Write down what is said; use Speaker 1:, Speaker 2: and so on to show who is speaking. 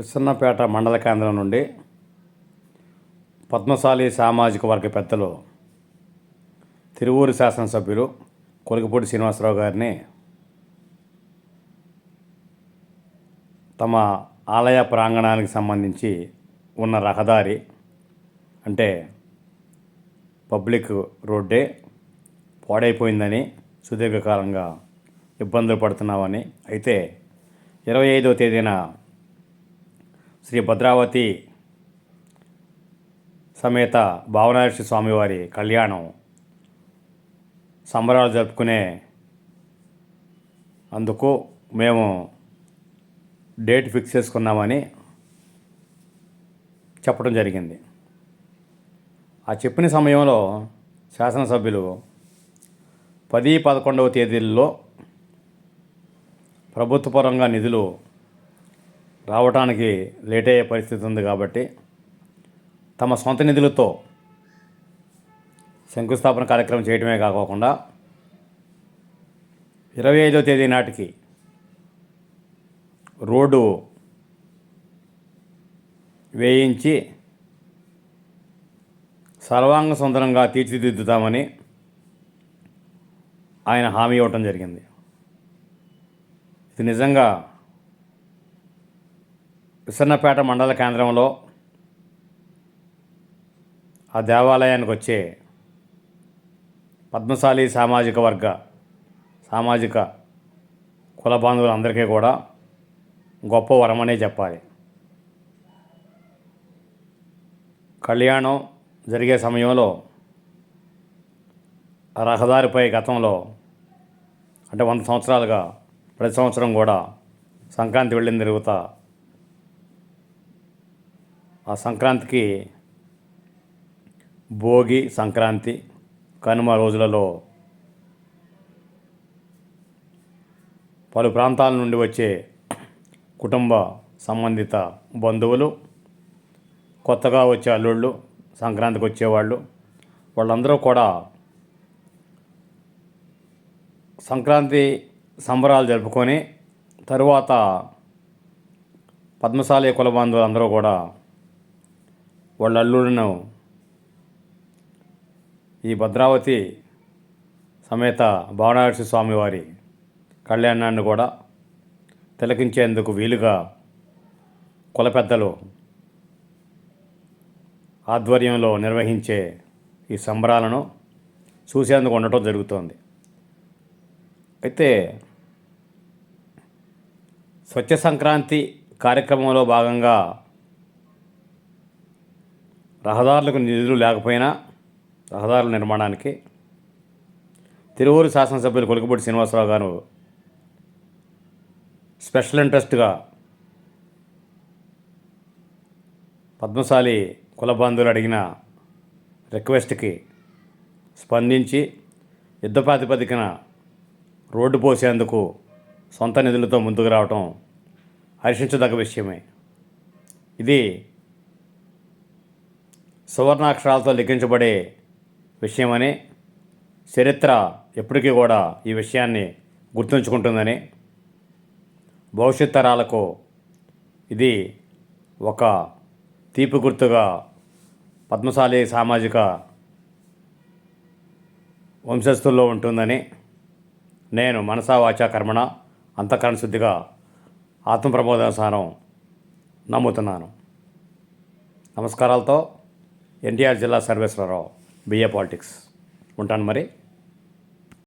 Speaker 1: విస్సన్నపేట మండల కేంద్రం నుండి పద్మశాలి సామాజిక వర్గ పెద్దలు తిరువూరు శాసనసభ్యులు కొలికపూడి శ్రీనివాసరావు గారిని తమ ఆలయ ప్రాంగణానికి సంబంధించి ఉన్న రహదారి అంటే పబ్లిక్ రోడ్డే పాడైపోయిందని సుదీర్ఘకాలంగా ఇబ్బందులు పడుతున్నామని అయితే ఇరవై ఐదవ తేదీన శ్రీ భద్రావతి సమేత భావనాశ్రీ స్వామివారి కళ్యాణం సంబరాలు జరుపుకునే అందుకు మేము డేట్ ఫిక్స్ చేసుకున్నామని చెప్పడం జరిగింది. ఆ చెప్పిన సమయంలో శాసనసభ్యులు పది పదకొండవ తేదీల్లో ప్రభుత్వపరంగా నిధులు రావడానికి లేట్ అయ్యే పరిస్థితి ఉంది కాబట్టి తమ సొంత నిధులతో శంకుస్థాపన కార్యక్రమం చేయడమే కాకోకుండా ఇరవై ఐదో తేదీ నాటికి రోడ్డు వేయించి సర్వాంగ సుందరంగా తీర్చిదిద్దుతామని ఆయన హామీ ఇవ్వటం జరిగింది. ఇది నిజంగా విసన్నపేట మండల కేంద్రంలో ఆ దేవాలయానికి వచ్చే పద్మశాలి సామాజిక వర్గ సామాజిక కుల బాంధవులందరికీ కూడా గొప్ప వరమనే చెప్పాలి. కళ్యాణం జరిగే సమయంలో రహదారిపై గతంలో అంటే వంద సంవత్సరాలుగా ప్రతి సంవత్సరం కూడా సంక్రాంతి వెళ్ళిన తిరుగుతా ఆ సంక్రాంతికి భోగి సంక్రాంతి కనుమ రోజులలో పలు ప్రాంతాల నుండి వచ్చే కుటుంబ సంబంధిత బంధువులు కొత్తగా వచ్చే అల్లుళ్ళు సంక్రాంతికి వచ్చేవాళ్ళు వాళ్ళందరూ కూడా సంక్రాంతి సంబరాలు జరుపుకొని తరువాత పద్మశాలి కుల అందరూ కూడా వాళ్ళ అల్లుళ్ళను ఈ భద్రావతి సమేత భావనాక్షి స్వామివారి కళ్యాణాన్ని కూడా తిలకించేందుకు వీలుగా కుల పెద్దలు ఆధ్వర్యంలో నిర్వహించే ఈ సంబరాలను చూసేందుకు ఉండటం జరుగుతోంది. అయితే స్వచ్ఛ సంక్రాంతి కార్యక్రమంలో భాగంగా రహదారులకు నిధులు లేకపోయినా రహదారుల నిర్మాణానికి తిరువూరు శాసనసభ్యులు కొలికపూడి శ్రీనివాసరావు గారు స్పెషల్ ఇంట్రెస్ట్గా పద్మశాలి కులబంధువులు అడిగిన రిక్వెస్ట్కి స్పందించి యుద్ధ ప్రాతిపదికన రోడ్డు పోసేందుకు సొంత నిధులతో ముందుకు రావటం హర్షించదగ్గ విషయమే. ఇది సువర్ణాక్షరాలతో లిఖించబడే విషయమని చరిత్ర ఎప్పటికీ కూడా ఈ విషయాన్ని గుర్తుంచుకుంటుందని భవిష్యత్ తరాలకు ఇది ఒక తీపి గుర్తుగా పద్మశాలి సామాజిక వంశస్థుల్లో ఉంటుందని నేను మనసా వాచా కర్మణ అంతఃకరణ శుద్ధిగా ఆత్మప్రబోధానుసారం నమ్ముతున్నాను. నమస్కారాలతో ఎన్టీఆర్ జిల్లా సర్వేశ్వరరావు బిఏ పాలిటిక్స్. ఉంటాను మరి.